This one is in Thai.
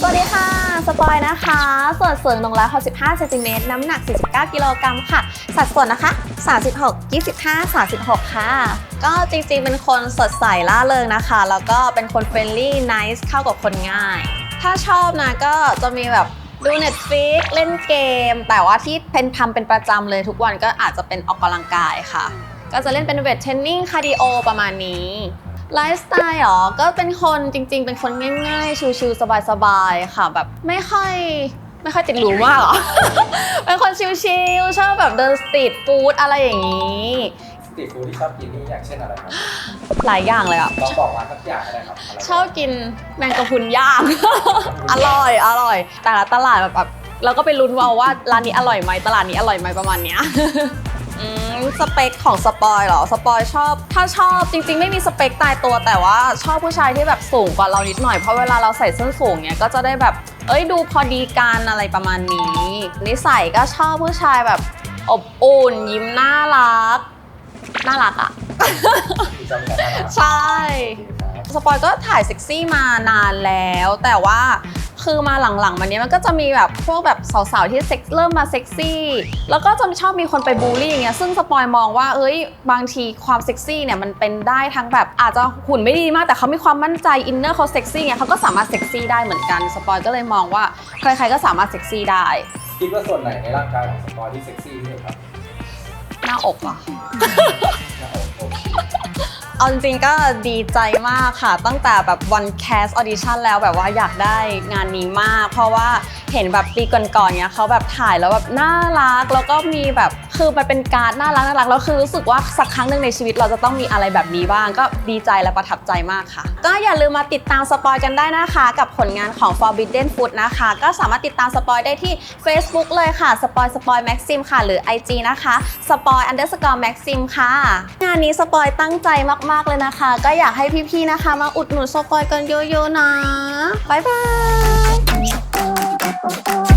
สวัสดีค่ะ สปอยนะคะ ส่วนสูง165เซนติเมตรน้ำหนัก 49 กิโลกรัมค่ะ สัดส่วนนะคะ 36 25 36 ค่ะ ก็จริงๆ เป็นคนสดใสล่าเริงนะคะ แล้วก็เป็นคนเฟรนลี่ไนส์เข้ากับคนง่าย ถ้าชอบนะก็จะมีแบบดูเน็ตฟิกเล่นเกม แต่ว่าที่เป็นทำเป็นประจำเลยทุกวันก็อาจจะเป็นออกกำลังกายค่ะ ก็จะเล่นเป็นเวทเทรนนิ่งคาร์ดิโอประมาณนี้ ไลฟ์สไตล์เหรอ ก็เป็นคนจริง ๆ เป็นคนง่าย ๆ ชิวๆสบายๆ ค่ะ แบบไม่ค่อยไม่ค่อยติดหรูมากหรอ เป็นคนชิวๆชอบแบบเดินสตรีทฟู้ดอะไรอย่างนี้ สตรีทฟู้ดที่ชอบกินนี่อย่างเช่นอะไรครับหลายอย่างเลยอะลองบอกมาสักอย่างก็ได้ครับะไรชอบกินแมงกะพรุนย่าง อร่อย อร่อย แต่ละตลาดแบบแบบเราก็ไปลุ้นเอาว่าร้านนี้อร่อยไหมตลาดนี้อร่อยไหมประมาณเนี้ย อืมสเปคของสปอยเหรอ สปอยชอบ ถ้าชอบจริงๆ ไม่มีสเปคตายตัว แต่ว่าชอบผู้ชายที่แบบสูงกว่าเรานิดหน่อย เพราะเวลาเราใส่ส้นสูงเนี้ยก็จะได้แบบ เอ้ยดูพอดีกันอะไรประมาณนี้ นิสัยก็ชอบผู้ชายแบบอบอุ่น ยิ้มน่ารัก น่ารักอะ จำกันได้ครับใช่ สปอยก็ถ่ายเซ็กซี่มานานแล้ว แต่ว่า คือมาหลังๆมาเนี้ยมันก็จะมีแบบพวกแบบสาวๆที่เซ็กเริ่มมาเซ็กซี่ แล้วก็จะชอบมีคนไปบูลลี่อย่างเงี้ยซึ่งสปอยมองว่าเอ้ยบางทีความเซ็กซี่เนี่ยมันเป็นได้ทั้งแบบอาจจะหุ่นไม่ดีมากแต่เขามีความมั่นใจอินเนอร์เขาเซ็กซี่เงี้ยเขาก็สามารถเซ็กซี่ได้เหมือนกันสปอยก็เลยมองว่าใครๆก็สามารถเซ็กซี่ได้คิดว่าส่วนไหนในร่างกายของสปอยที่เซ็กซี่ที่สุดครับหน้าอกอะหน้าอกอก เอาจริงๆก็ดีใจมากค่ะ ตั้งแต่แบบวันแคสออดิชั่นแล้วแบบว่าอยากได้งานนี้มาก เพราะว่าเห็นแบบปีก่อนๆเนี้ยเขาแบบถ่ายแล้วแบบน่ารัก แล้วก็มีแบบคือมันเป็นการ์ดน่ารักน่ารักแล้วคือรู้สึกว่าสักครั้งหนึ่งในชีวิตเราจะต้องมีอะไรแบบนี้บ้าง ก็ดีใจและประทับใจมากค่ะ ก็อย่าลืมมาติดตามสปอยกันได้นะคะ กับผลงานของ Forbidden Food นะคะ ก็สามารถติดตามสปอยได้ที่ Facebook เลยค่ะสปอยสปอยแม็กซิมค่ะหรือ IG นะคะสปอย underscore maxim ค่ะ งานนี้สปอยตั้งใจมากมาก ๆ เลยนะคะ ก็อยากให้พี่ ๆ นะคะ มาอุดหนุนโซปอยกันเยอะ ๆ นะ บ๊ายบาย